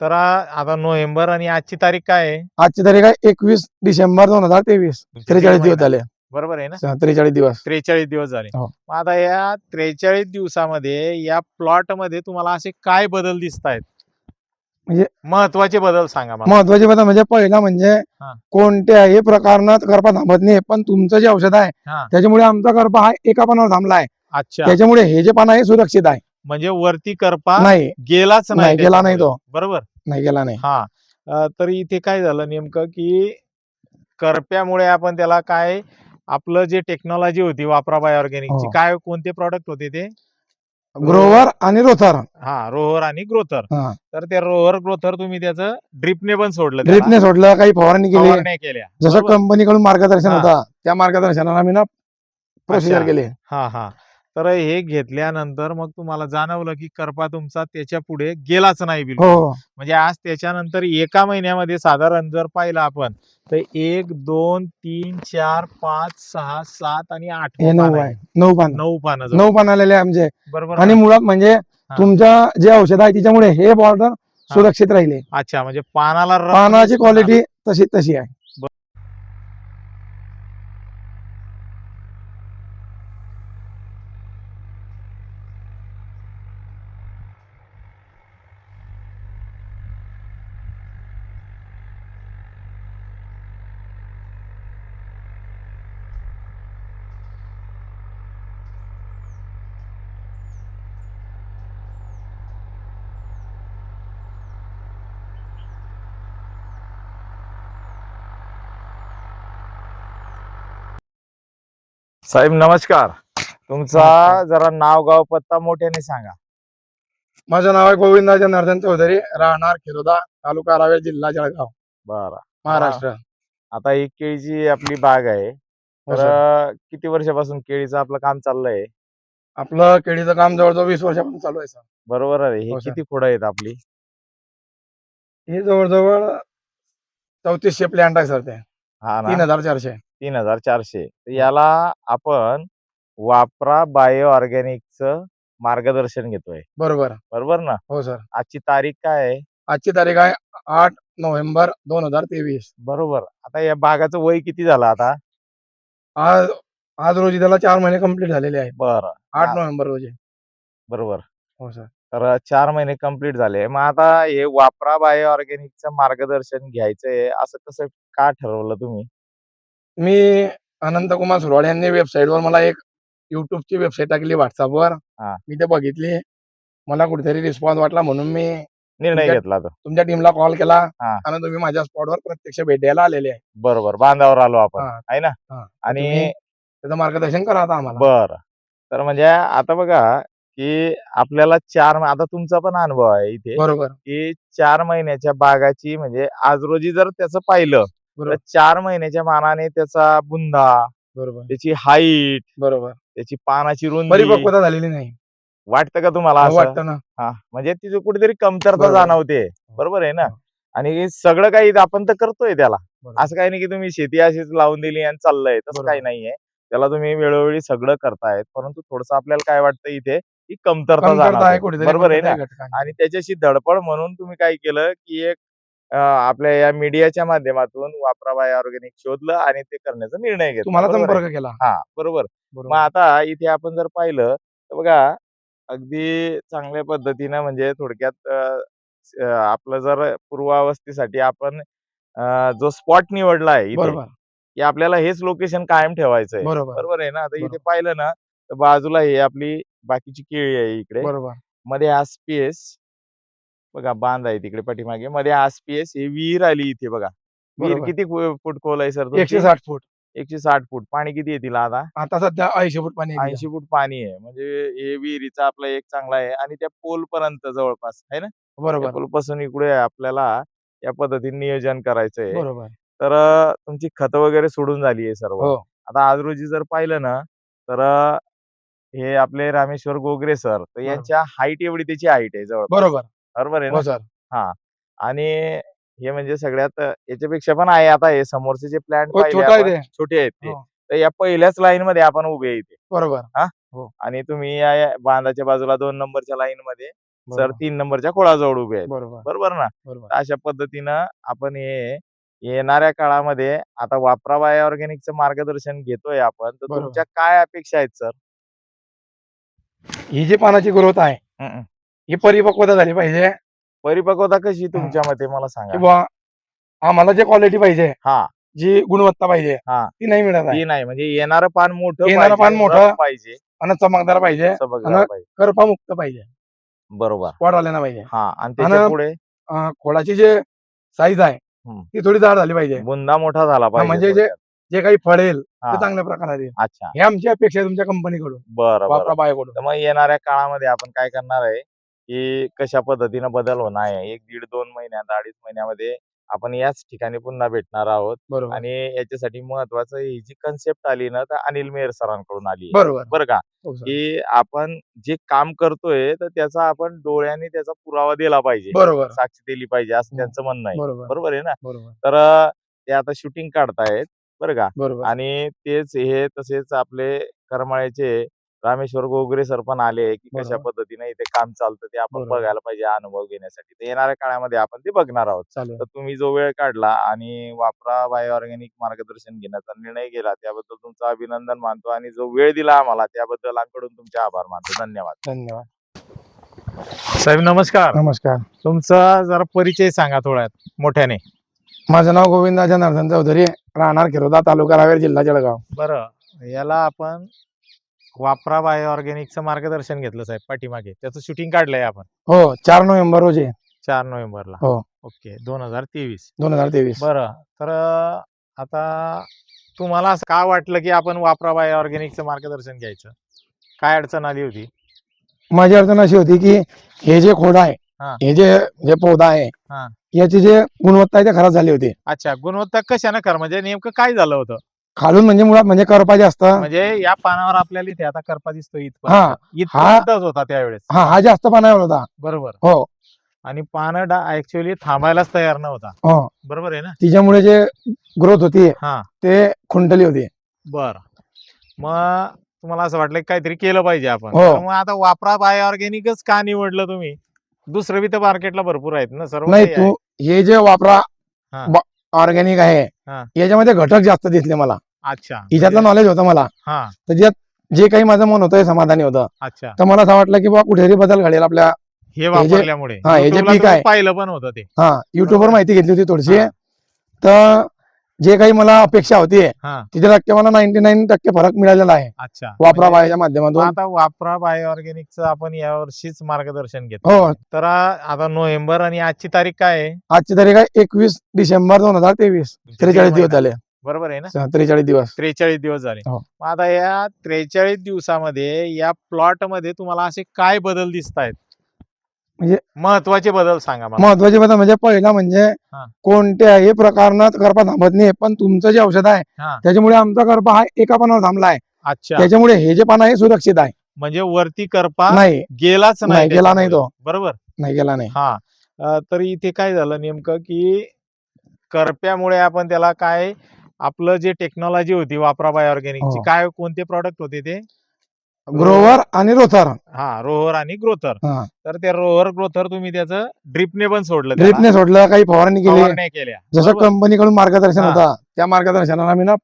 तर आता नोव्हेंबर आणि आजची तारीख काय आहे? आजची तारीख आहे एकवीस डिसेंबर दोन हजार तेवीस. त्रेचाळीस दिवस झाले. बरोबर आहे ना? त्रेचाळीस दिवस. त्रेचाळीस दिवस झाले. हो. मग आता या त्रेचाळीस दिवसामध्ये या प्लॉटमध्ये तुम्हाला असे काय बदल दिसत आहेत? म्हणजे- महत्त्वाचे बदल सांगा महत्वाची बदल म्हणजे पहिला म्हणजे हा. कोणत्याही प्रकारनं करपा थांबत नाही पण तुमचं जे औषध आहे. त्याच्यामुळे आमचा करपा हा एका पानावर थांबला आहे अच्छा. त्याच्यामुळे हे जे पान आहे सुरक्षित आहे. म्हणजे वरती करपा नाही गेलाच नाही गेला नाही त्याच्यामुळे. बरोबर नाही गेला नाही हा तर इथे काय झालं नेमकं की करप्यामुळे आपण त्याला काय आपलं जे टेक्नॉलॉजी होती वापरा बाय ऑर्गॅनिकची हो. काय कोणते प्रॉडक्ट होते ते ग्रोवर आणि रोथर हा रोहर आणि ग्रोथर. तर ते रोहर ग्रोथर तुम्ही त्याचं ड्रिपने पण सोडलं. ड्रिपने सोडलं काही फवारणी केली केल्या जसं? कंपनीकडून मार्गदर्शन. होता त्या मार्गदर्शनाला आम्ही ना प्रोसिजर. केली हा हा तर हे घेतल्यानंतर मग तुम्हाला जाणवलं की करपा तुमचा त्याच्या पुढे गेलाच नाही बिलकुल. हो. म्हणजे आज त्याच्यानंतर एका महिन्यामध्ये साधारण जर पाहिलं आपण तर एक दोन तीन चार पाच सहा सात आणि आठ हे नऊ आहे. नऊ पान. नऊ पानं जवळ. नऊ पान आलेले आहे आमचे. बरोबर आणि ना? मुळात म्हणजे तुमच्या जे औषध आहे त्याच्यामुळे हे बॉर्डर सुरक्षित राहिले. अच्छा म्हणजे पानाला रंग पानाची क्वालिटी तशी तशी आहे. साहेब नमस्कार. तुमचा. जरा नाव गाव पत्ता मोठ्याने सांगा. माझं नाव आहे गोविंदाज जनार्दन चौधरी राहणार खेरोदा तालुका रावेर जिल्हा जळगाव बर. महाराष्ट्र. आता ही केळीची आपली बाग आहे. हो तर. किती वर्षापासून केळीचं आपलं काम चाललंय? आपलं केळीचं काम जवळजवळ वीस वर्षापासून चालू आहे सर. बरोबर आहे. हे हो, सर. किती खोडं आहेत आपली? हे जवळजवळ चौतीसशे प्लॅन्ट आहे सर ते. हा तीन ना हजार चारशे. तीन हजार चारशे. तर याला आपण वापरा बायो ऑर्गॅनिकचं मार्गदर्शन घेतोय. बरोबर. बरोबर ना? हो सर. आजची तारीख काय आहे? आजची तारीख आहे आठ नोव्हेंबर दोन हजार तेवीस. बरोबर. आता या बागाचं वय किती झालं आता? आज आज रोजी त्याला चार महिने कंप्लीट झालेले आहेत. बरं. आठ. नोव्हेंबर रोजी. बरोबर. हो सर. तर चार महिने कंप्लीट झाले. मग आता हे वापरा बायो ऑर्गॅनिकचं मार्गदर्शन घ्यायचंय असं कसं का ठरवलं तुम्ही? मी अनंतकुमार सुरवाड यांनी website वर मला एक युट्यूबची वेबसाईट टाकली व्हॉट्सअपवर हा. मी ते बघितली. मला कुठेतरी रिस्पॉन्स वाटला म्हणून मी निर्णय तुमच्या- घेतला तो. तुमच्या टीमला कॉल केला. हा. आणि तुम्ही माझ्या स्पॉटवर प्रत्यक्ष भेट द्यायला आलेले आहे. बरोबर. बांधावर आलो आपण. हा. आहे ना? हा. आणि तुम्ही त्याचं मार्गदर्शन करा आता आम्हाला. बर. तर म्हणजे आता बघा की आपल्याला चार आता तुमचा पण अनुभव आहे इथे. बरोबर. की चार महिन्याच्या बागाची म्हणजे आज रोजी जर त्याचं पाहिलं तर. चार महिन्याच्या मानाने त्याचा बुंदा बरोबर त्याची हाईट बरोबर त्याची पानाची रुंदी परिपक्वता झालेली नाही वाटतं का तुम्हाला असं वाटतं ना हा म्हणजे तिथे कुठेतरी कमतरता बरोबर. जाणवते बरोबर आहे ना हो. आणि हे सगळं काही आपण तर करतोय त्याला बरोबर. असं काही नाही की तुम्ही शेती अशीच लावून दिली आणि चाललंय तसं बरोबर. काही नाहीये त्याला तुम्ही वेळोवेळी सगळं करतायत परंतु थोडस आपल्याला काय वाटतं इथे की कमतरता कमतरता आहे जाणवते. कुठेतरी बरोबर आहे ना घटकांची. आणि त्याच्याशी धडपड म्हणून तुम्ही काय केलं की एक आपल्या या मीडियाच्या माध्यमातून वापरा बाय ऑर्गॅनिक शोधलं आणि ते करण्याचा निर्णय घेतला. तुम्हाला? संपर्क केला. हा बरोबर. मग आता इथे आपण जर पाहिलं तर बघा अगदी चांगल्या पद्धतीनं म्हणजे थोडक्यात आपलं जर पूर्वावस्थेसाठी आपण जो स्पॉट निवडला आहे की आपल्याला हेच लोकेशन कायम ठेवायचं आहे बरोबर आहे ना? आता इथे. पाहिलं ना तर बाजूला हे आपली बाकीची केळी आहे इकडे. बरोबर. मध्ये हा स्पेस बघा बांध आहे तिकडे पाठीमागे. मध्ये स्पेस ही विहीर आली इथे बघा. विहीर बरोबर. किती फूट खोल आहे सर एकशे साठ फूट. एकशे साठ फूट. पाणी किती आहे तिला आता? आता सध्या ऐंशी फूट पाणी आहे ऐंशी फूट पाणी आहे. म्हणजे हे विहिरीचा आपला एक चांगला आहे आणि त्या पोल पर्यंत जवळपास आहे ना? तिला. बरोबर. पोलपासून इकडे आपल्याला या पद्धतीने नियोजन करायचंय बरोबर. तर अं, तुमची खत वगैरे सोडून झाली आहे सर्व. हो. आता आज रोजी जर पाहिलं ना तर अं, हे आपले रामेश्वर गोगरे सर तर यांच्या हाईट एवढी त्याची हाईट आहे जवळ बरोबर. बरोबर आहे ना? हो सर. आणि हे म्हणजे सगळ्यात याच्यापेक्षा पण आहे आता हे समोरचे जे प्लॅन हो, छोटं आहे ते. छोटे आहेत ते. हो. तर या पहिल्याच लाईन मध्ये आपण उभे आहे इथे. बरोबर. आणि तुम्ही या या बांधाच्या बाजूला दोन नंबरच्या लाईन मध्ये सर बरोबर. तीन नंबरच्या खोळाजवळ उभे आहेत. बरोबर. बरोबर ना? बरोबर. अशा पद्धतीनं आपण हे येणाऱ्या काळामध्ये आता वापरा बाय ऑर्गॅनिकचं मार्गदर्शन घेतोय आपण. तर बरोबर. तुमच्या काय अपेक्षा आहेत सर? ही जी पानाची ग्रोथ आहे ही परिपक्वता झाली पाहिजे. परिपक्वता कशी तुमच्या मते मला सांगा. किंवा आम्हाला जे क्वालिटी पाहिजे हा. जी गुणवत्ता पाहिजे हा. ती नाही मिळत आहे. ती नाही म्हणजे येणारं पान मोठं येणारं पाहिजे, पान मोठं. पाहिजे. आणि चमकदार पाहिजे आणि- पाहिजे. करपा मुक्त पाहिजे. बरोबर. वाढवायला पाहिजे. हा आणि त्याच्या आणि- पुढे? अं, खोडाची जे साईज आहे हम्म. ती थोडी जाड झाली पाहिजे. बुंदा मोठा झाला पाहिजे म्हणजे जे- थोडक्यात. जे काही फळेल हा. ते चांगल्या प्रकारात येईल. अच्छा. हे आमची अपेक्षा आहे तुमच्या कंपनीकडून बरं बरं. वापरा बायकडून. तर मग येणाऱ्या काळामध्ये आपण काय करणार आहे? की कशा पद्धतीनं बदल होणार आहे. एक दीड दोन महिन्यात अडीच महिन्यामध्ये आपण याच ठिकाणी पुन्हा भेटणार आहोत. बरोबर. आणि याच्यासाठी महत्वाचं ही जी कन्सेप्ट आली ना तर अनिल मेहर सरांकडून आली बरोबर. बरं का? हो. की आपण जे काम करतोय तर त्याचा आपण डोळ्याने त्याचा पुरावा दिला पाहिजे. बरोबर. साक्षी दिली पाहिजे असं हं. त्यांचं म्हणणं आहे. बरोबर. बरोबर आहे ना? बरोबर. तर अं, ते आता शूटिंग काढतायत बरं का? बरोबर. आणि तेच हे तसेच आपले करमाळ्याचे रामेश्वर गोगरे सर पण आले की कशा. पद्धतीने इथे काम चालतं ते आपण. बघायला पाहिजे अनुभव घेण्यासाठी. येणाऱ्या काळामध्ये आपण ते बघणार आहोत. तर तुम्ही जो वेळ काढला आणि वापरा बायो ऑर्गॅनिक मार्गदर्शन घेण्याचा निर्णय केला त्याबद्दल तुमचं अभिनंदन मानतो आणि जो वेळ दिला आम्हाला त्याबद्दल आमकडून तुमचे आभार मानतो. धन्यवाद. धन्यवाद. साहेब नमस्कार. नमस्कार. तुमचा जरा परिचय सांगा थोडा मोठ्याने. माझं नाव गोविंदाजा नरसन चौधरी राहणार किरोदा तालुका रावेर जिल्हा जळगाव. बरं याला आपण वापरा बायो ऑर्गॅनिकचं मार्गदर्शन घेतलं साहेब पाठीमागे. त्याचं शूटिंग काढलंय आपण. हो चार नोव्हेंबर रोजी. चार नोव्हेंबरला. हो. ओके दोन हजार तेवीस. दोन हजार तेवीस. बरं तर आता तुम्हाला असं का वाटलं की आपण वापरा बाय ऑर्गॅनिकचं मार्गदर्शन घ्यायचं? काय अडचण आली होती? माझी अडचण अशी होती की हे जे खोड आहे हा. हे जे जे पौधा आहे हा. याची जे गुणवत्ता आहे ते खराब झाली होती. अच्छा गुणवत्ता कशाने कर म्हणजे नेमकं काय झालं होतं? खालून म्हणजे मुळात म्हणजे करपा जास्त. म्हणजे या पानावर आपल्याला इथे आता करपा दिसतो हा. इथपर्यंत इथपर्यंतच होता त्यावेळेस. हा हा जास्त पानावर होता. बरोबर. हो. आणि पानं ऍक्च्युअली थांबायलाच तयार नव्हता. हो. बरोबर आहे ना? तिच्यामुळे जे ग्रोथ होती हा. ते खुंटली होती. बर. मग तुम्हाला असं वाटलं की काहीतरी केलं पाहिजे आपण. हो. तर मग आता वापरा बाय ऑर्गॅनिकच का निवडलं तुम्ही? दुसरं बी तर मार्केटला भरपूर आहेत ना सर्व नाही काही तू आहे. हे जे वापरा हा. ऑर्गॅनिक आहे हा. याच्यामध्ये घटक जास्त दिसले मला. अच्छा. हिच्यातलं नॉलेज होतं मला. हा. त्याच्यात जे काही माझं मन होतं हे समाधानी होतं. अच्छा. तर मला असं वाटलं की बा कुठेतरी बदल घडेल आपल्या हे वापरल्यामुळे. हा, हे जे YouTube ला पीक तुम्ही आहे. पाहिलं पण होतं ते. हा युट्यूबवर बरोबर. माहिती घेतली होती थोडीशी. हा. तर जे काही मला अपेक्षा होती हा. तिथे टक्के मला नाईन्टी नाईन टक्के फरक मिळालेला आहे. अच्छा. वापरा म्हणजे बायाच्या माध्यमातून. आता वापरा बाय ऑर्गॅनिकचं आपण यावर्षीच मार्गदर्शन घेतो हो. तर आता नोव्हेंबर आणि आजची तारीख काय आहे? आजची तारीख आहे एकवीस डिसेंबर दोन हजार तेवीस. त्रेचाळीस दिवस झाले. बरोबर आहे ना? त्रेचाळीस दिवस. त्रेचाळीस दिवस झाले. हो. मग आता या त्रेचाळीस दिवसामध्ये या प्लॉटमध्ये तुम्हाला असे काय बदल दिसत आहेत? म्हणजे- महत्त्वाचे बदल सांगा मला. महत्त्वाचे बदल म्हणजे पहिला म्हणजे हा. कोणत्याही प्रकारनं करपा थांबत नाही पण तुमचं जे औषध आहे हा. त्याच्यामुळे आमचा करपा हा एका पानावर थांबला आहे. अच्छा. त्याच्यामुळे हे जे पान आहे सुरक्षित आहे. म्हणजे वरती करपा नाही. गेलाच नाही नाही, गेला नाही त्याच्यामुळे. बरोबर? नाही गेला नाही. हा. अ, तर इथे काय झालं नेमकं की करप्यामुळे आपण त्याला काय आपलं जे टेक्नॉलॉजी होती वापरा बाय ऑर्गॅनिकची हो. काय कोणते प्रॉडक्ट होते ते ग्रोवर आणि रोथर हा रोहर आणि ग्रोथर हा. तर ते रोहर ग्रोथर तुम्ही त्याचं ड्रिपने पण सोडलं त्याला. ड्रिपने सोडलं काही फवारणी केली फवारण्या केल्या जसं बरोबर? कंपनीकडून मार्गदर्शन हा. होता त्या मार्गदर्शनाला आम्ही ना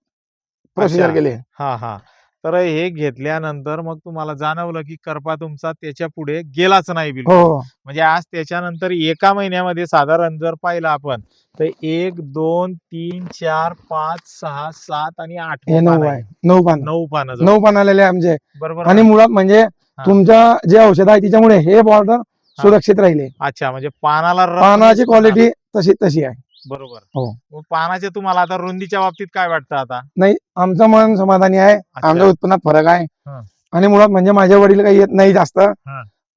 प्रोसिजर अच्छा. केली हा हा तर हे घेतल्यानंतर मग तुम्हाला जाणवलं की करपा तुमचा त्याच्या पुढे गेलाच नाही बिलकुल. हो. म्हणजे आज त्याच्यानंतर एका महिन्यामध्ये साधारण जर पाहिलं आपण तर एक दोन तीन चार पाच सहा सात आणि आठ हे नऊ आहे. नऊ पान. नऊ पानं जवळ. नऊ पान आलेले आहे आमचे. बरोबर आणि? मुळात म्हणजे तुमच्या जे औषध आहे त्याच्यामुळे हे बॉर्डर सुरक्षित राहिले. अच्छा म्हणजे पानाला रंग पानाची क्वालिटी तशी तशी आहे? बरोबर. हो. मग पानाचे तुम्हाला आता रुंदीच्या बाबतीत काय वाटतं आता? नाही आमचं मन समाधानी आहे. आमच्या उत्पन्नात फरक आहे. हा. आणि मुळात म्हणजे माझे वडील काही येत नाही जास्त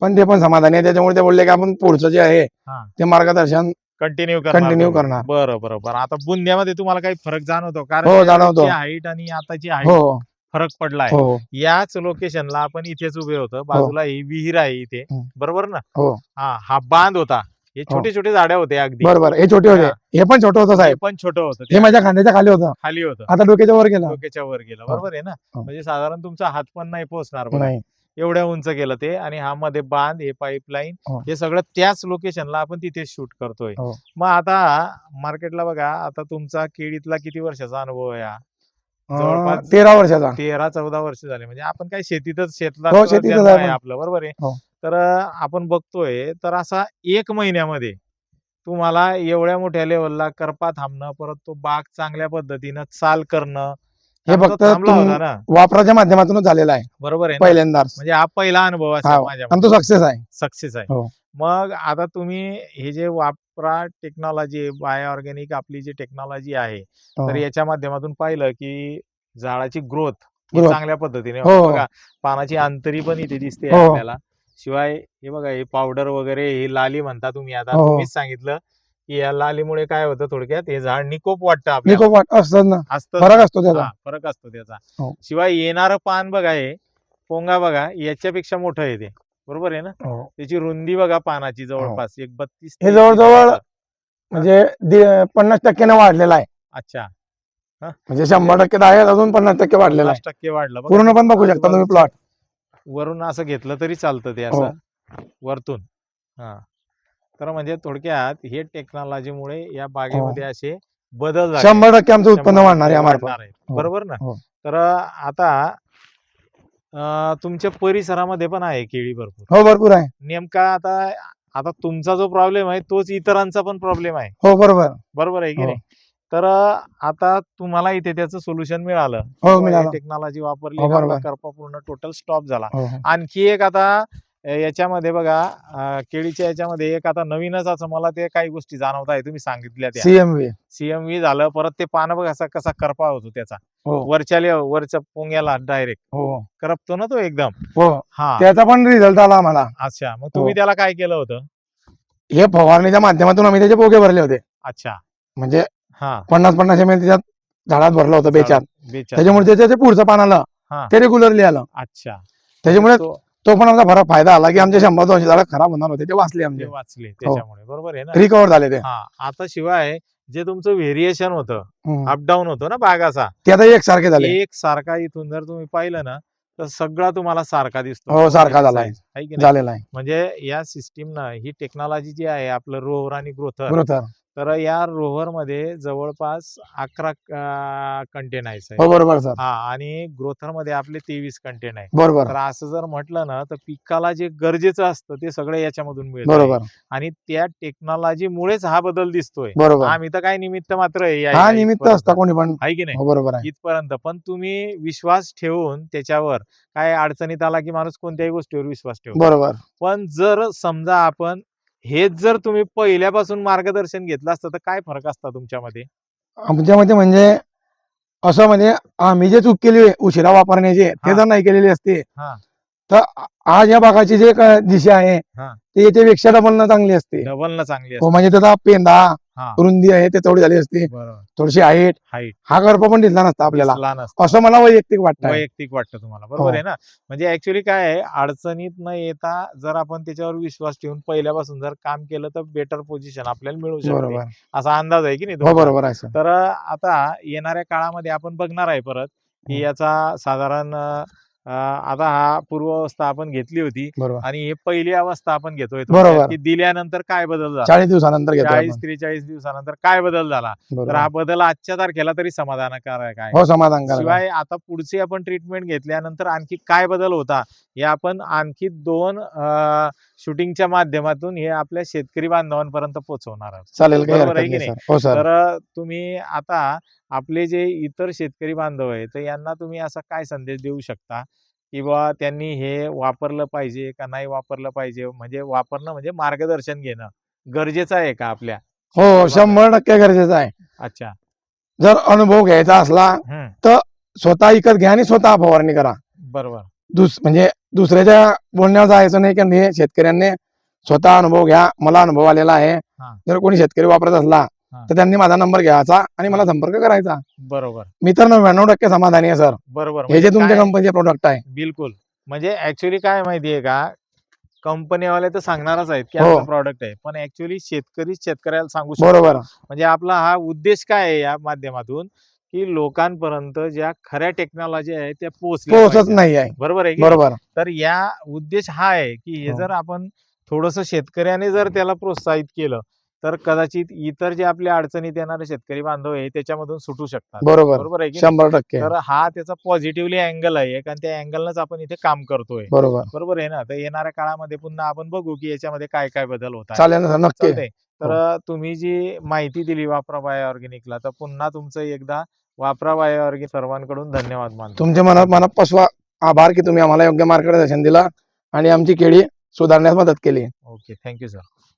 पण ते पण समाधानी आहे. त्याच्यामुळे ते बोलले की आपण पुढचं जे आहे हा. ते मार्गदर्शन कंटिन्यू कंटिन्यू. करणार. बरं बरं बरं. आता बुंद्यामध्ये तुम्हाला काही फरक जाणवतो? हो, कारण जाणवतो. हाईट आणि आताची हाईट हो. फरक पडलाय. हो. याच लोकेशनला आपण इथेच उभे होतो. बाजूला ही विहीर आहे इथे. हं. बरोबर ना? हो. हा हा बांध होता. हे छोटे छोटे झाड्या होते अगदी. बरोबर हे छोटे होते. हा. हे पण छोटं होतं हे साहेब. पण छोटं होतं. हे माझ्या खांद्याच्या खाली होतं. खाली होतं. आता डोक्याच्या वर गेलं. डोक्याच्या वर गेलं. बरोबर आहे ना? हो. म्हणजे साधारण तुमचा हात पण नाही पोहोचणार बघा. नाही. एवढ्या उंच केलं ते आणि हा मध्ये बांध हे पाईपलाईन हो. हे सगळं त्याच लोकेशनला आपण तिथे शूट करतोय. हो. मग आता मार्केटला बघा आता तुमचा केळीतला किती वर्षाचा अनुभव आहे हा? अं, जवळपास- तेरा वर्षाचा. तेरा चौदा वर्ष झाले. म्हणजे आपण काय शेतीतच शेतला हो, शेतीतच जन्म आहे आहे आपण. आपलं. बरोबर आहे? हो. तर आपण बघतोय तर असा एक महिन्यामध्ये तुम्हाला एवढ्या मोठ्या लेवलला करपा थांबणं परत तो बाग चांगल्या पद्धतीनं चाल करणं हे फक्त वापराच्या माध्यमातूनच झालेला आहे बरोबर आहे ना? पहिल्यांदाच म्हणजे हा पहिला अनुभव हा माझ्या तो सक्सेस आहे सक्सेस आहे हो. मग आता तुम्ही हे जे वापरा टेक्नॉलॉजी बायो ऑर्गॅनिक आपली जी टेक्नॉलॉजी आहे हो. तर याच्या माध्यमातून पाहिलं की झाडाची ग्रोथ. चांगल्या पद्धतीने हो. बघा पानाची अंतरी पण इथे दिसते. आपल्याला शिवाय हे बघा हे पावडर वगैरे हे लाली म्हणता तुम्ही आता. हो, हो. तुम्हीच सांगितलं की या लालीमुळे काय होतं थोडक्यात? हे झाड निकोप वाटतं आपल्याला. निकोप वाट- असतात ना. असतं फरक असतो त्याचा. हा, फरक असतो त्याचा. हो. शिवाय येणारं पान बघा हे पोंगा बघा याच्यापेक्षा मोठं आहे ते. बरोबर आहे ना? हो. त्याची रुंदी बघा पानाची जवळपास एक बत्तीस हे ते जवळजवळ 30. म्हणजे दि- पन्नास टक्क्याने वाढलेला आहे. अच्छा. म्हणजे शंभर टक्के तर आहे अजून पन्नास टक्के वाढलेला आहे. टक्के वाढलं बघा. पूर्ण पण बघू शकता तुम्ही प्लॉट वरून असं घेतलं तरी चालतं ते हो. असं वरतून हा तर म्हणजे थोडक्यात हे टेक्नॉलॉजीमुळे या बागेमध्ये असे बदल. हो. शंभर टक्के आमचं उत्पन्न वाढणार आहे. हो. बरोबर ना हो. तर आता तुमच्या परिसरामध्ये पण आहे केळी भरपूर हो भरपूर आहे नेमका आता आता तुमचा जो प्रॉब्लेम आहे तोच इतरांचा पण प्रॉब्लेम आहे हो बरोबर बरोबर आहे की हो. नाही तर आता तुम्हाला इथे त्याचं सोल्युशन मिळालं. हो टेक्नॉलॉजी वापरली हो, आपला बरोबर. करपा पूर्ण टोटल स्टॉप झाला. हो, हो. आणखी एक आता याच्यामध्ये बघा केळीच्या याच्यामध्ये एक आता नवीनच असं मला ते काही गोष्टी जाणवत आहे तुम्ही सांगितल्या त्या. सीएमव्ही सीएमव्ही झालं परत ते पानं बघा असा कसा करपा होतो त्याचा. हो. वरच्या वरच्या पोंग्याला डायरेक्ट हो. करपतो ना तो एकदम. हो. हा. त्याचा पण रिझल्ट आला आम्हाला. अच्छा. मग तुम्ही हो. त्याला काय केलं होतं? हे फवारणीच्या माध्यमातून आम्ही त्याचे पोगे भरले होते. अच्छा. म्हणजे हा पन्नास पन्नास एम एल त्याच्यात झाडात भरलं होतं बेचात. त्याच्यामुळे त्याचं जे पुढचं पान आलं. हा. ते रेग्युलरली आलं. अच्छा. त्याच्यामुळे तो- पण आमचा फरक फायदा आला की आमचे शंभर दोनशे झाडं खराब होणार होते ते वाचले आमचे. वाचले त्याच्यामुळे. बरोबर आहे ना? रिकवर झाले ते. हा. आता शिवाय जे तुमचं व्हेरिएशन होतं. अपडाऊन होतं ना बागाचा ते आता एक सारखे झाले. एक सारखा इथून जर तुम्ही पाहिलं ना तर सगळा तुम्हाला सारखा दिसतो. हो, सारखा है की नाही? झालेला आहे. म्हणजे या सिस्टीम ना ही टेक्नॉलॉजी जी आहे आपलं रोहर आणि ग्रोथर ग्रोथर तर या रोहरमध्ये जवळपास अकरा कंटेन आहे हो बरोबर सर. हा आणि ग्रोथरमध्ये आपले तेवीस कंटेन आहे बरोबर. तर असं जर म्हटलं ना तर पिकाला जे गरजेचं असतं ते सगळं याच्यामधून मिळतं बरोबर. आणि त्या टेक्नॉलॉजी मुळेच हा बदल दिसतोय. बरोबर. आम्ही तर काय निमित्त मात्र आहे या- हा या निमित्त इथपर्यंत. असता कोणी पण. आहे की नाही? हो बरोबर आहे. इथपर्यंत. पण तुम्ही विश्वास ठेवून त्याच्यावर काय अडचणीत आला की माणूस कोणत्याही गोष्टीवर विश्वास ठेवतो. बरोबर. पण जर समजा आपण हेच जर तुम्ही पहिल्यापासून मार्गदर्शन घेतलं असतं तर काय फरक असता तुमच्यामध्ये आमच्यामध्ये म्हणजे असं म्हणजे आम्ही जे चूक केली उशिरा वापरण्याची ते. जर नाही केलेली असते हा. तर आज या बागाची जे क- दिशा आहे हा. ते याच्यापेक्षा डबल न चांगली असते डबल ना चांगली हो म्हणजे त्याचा पेंदा रुंदी आहे ते तेवढी झाली असती. थोडीशी हाईट हाईट हा गर्भ पण दिसला नसता आपल्याला. असं मला वैयक्तिक वाटतं वैयक्तिक वाटतं तुम्हाला. बरोबर हो. आहे ना? म्हणजे ऍक्च्युली काय आहे अडचणीत न येता जर आपण त्याच्यावर विश्वास ठेवून पहिल्यापासून जर काम केलं तर बेटर पोझिशन आपल्याला मिळू शकते. बरोबर. असा अंदाज आहे की नाही हो? बरोबर आहे तर आता येणाऱ्या काळामध्ये आपण बघणार आहे परत की हं. याचा साधारण आता हा पूर्वावस्था आपण घेतली होती आणि हे पहिली अवस्था आपण घेतोय की दिल्यानंतर काय बदल झाला? चाळीस दिवसानंतर चाळीस. त्रेचाळीस दिवसानंतर काय बदल झाला? तर हा बदल आजच्या तारखेला तरी समाधानकारक आहे. हो समाधान करा शिवाय आता पुढची आपण ट्रीटमेंट घेतल्यानंतर आणखी काय बदल होता? हे आपण आणखी दोन शूटिंगच्या माध्यमातून हे आपल्या शेतकरी बांधवांपर्यंत पोहोचवणार आहोत. चालेल बरोबर आहे की नाही हो तर तुम्ही आता आपले जे इतर शेतकरी बांधव आहे तर यांना तुम्ही असा काय संदेश देऊ शकता? की बा त्यांनी हे वापरलं पाहिजे का नाही वापरलं पाहिजे? म्हणजे वापरणं म्हणजे मार्गदर्शन घेणं गरजेचं आहे का आपल्या हो शंभर टक्के गरजेचं आहे. अच्छा. जर अनुभव घ्यायचा असला हम्म स्वतः विकत घ्या आणि स्वतः फवारणी करा. बरोबर. दुस म्हणजे दुसऱ्याच्या बोलण्यावर जायचं नाही की हे शेतकऱ्यांनी स्वतः अनुभव घ्या. मला अनुभव आलेला आहे. जर कोणी शेतकरी वापरत असला. तर त्यांनी माझा नंबर घ्यायचा आणि मला संपर्क करायचा. बरोबर. मी तर नव्याण्णव टक्के समाधानी आहे सर. बरोबर. हे जे म्हणजे तुमच्या काय- कंपनीचे प्रोडक्ट आहे. बिलकुल. म्हणजे ऍक्च्युली काय माहितीये का? कंपनीवाले तर सांगणारच आहेत की हो. आपलं प्रॉडक्ट आहे. पण ऍक्च्युली शेतकरी शेतकऱ्याला सांगू शकतो. बरोबर. म्हणजे आपला हा उद्देश काय आहे या माध्यमातून? की लोकांपर्यंत ज्या खऱ्या टेक्नॉलॉजी आहे त्या पोहोचल्या पोहोचत. नाही आहे. बरोबर आहे की नाही? बरोबर. तर या उद्देश हा आहे की हे हो. जर आपण थोडस शेतकऱ्याने जर त्याला प्रोत्साहित केलं तर कदाचित इतर जे आपल्या अडचणीत येणारे शेतकरी बांधव आहे त्याच्यामधून सुटू शकतात. बरोबर. बरोबर आहे की? शंभर टक्के. तर हा त्याचा पॉझिटिव्हली अँगल आहे एक आणि त्या अँगलनच आपण इथे काम करतोय. बरोबर. बरोबर आहे ना? तर येणाऱ्या काळामध्ये पुन्हा आपण बघू की याच्यामध्ये काय काय बदल होत तर तुम्ही जी माहिती दिली वापरा बायो ऑर्गॅनिकला तर पुन्हा तुमचं एकदा वापरा बायो ऑर्गॅनिक. सर्वांकडून धन्यवाद मानतो. तुमचे मनात मनापासून आभार की तुम्ही आम्हाला योग्य मार्गदर्शन दिला आणि आमची केळी सुधारण्यास मदत केली. ओके. Thank you sir.